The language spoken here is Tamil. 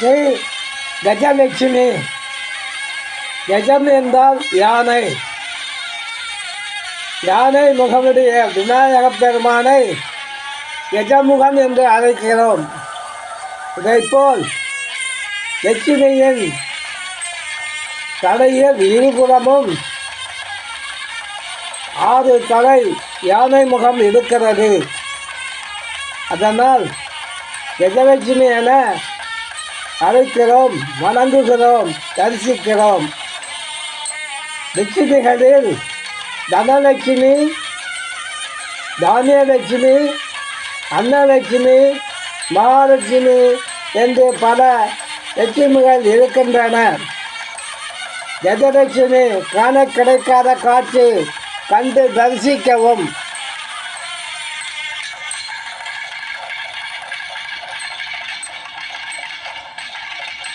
ஸ்ரீ கஜலட்சுமி கஜம் என்றால் யானை. யானை முகமுடைய விநாயக பெருமானை கஜமுகம் என்று அழைக்கிறோம். இதைப்போல் லட்சுமியின் தலையில் இருபுறமும் ஆறு தலை யானை முகம் இருக்கிறது. அதனால் கஜலட்சுமி என அழைக்கிறோம் வணங்குகிறோம் தரிசிக்கிறோம். லட்சுமிகளில் தனலட்சுமி தானியலட்சுமி அன்னலட்சுமி மகாலட்சுமி என்று பல லட்சுமிகள் இருக்கின்றன. கஜலட்சுமி காண கிடைக்காத காட்சி கண்டு தரிசிக்கவும்.